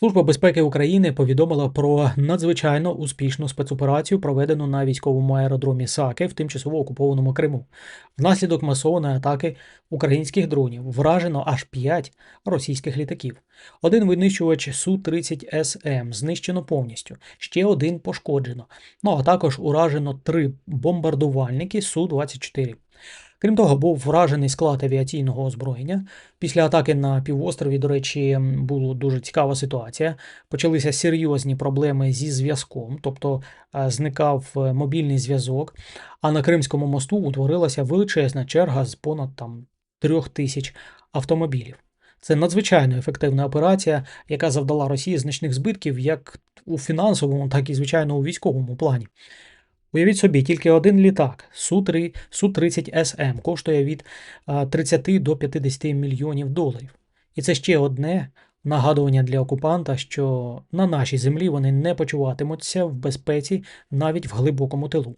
Служба безпеки України повідомила про надзвичайно успішну спецоперацію, проведену на військовому аеродромі Саки в тимчасово окупованому Криму. Внаслідок масованої атаки українських дронів вражено аж 5 російських літаків. Один винищувач Су-30СМ знищено повністю, ще один пошкоджено. Ну а також уражено три бомбардувальники Су-24. Крім того, був вражений склад авіаційного озброєння. Після атаки на півострові, до речі, була дуже цікава ситуація. Почалися серйозні проблеми зі зв'язком, тобто е, зникав е, мобільний зв'язок. А на Кримському мосту утворилася величезна черга з понад там трьох тисяч автомобілів. Це надзвичайно ефективна операція, яка завдала Росії значних збитків як у фінансовому, так і звичайно у військовому плані. Уявіть собі, тільки один літак Су-3, Су-30СМ коштує від 30 до 50 мільйонів доларів. І це ще одне нагадування для окупанта, що на нашій землі вони не почуватимуться в безпеці навіть в глибокому тилу.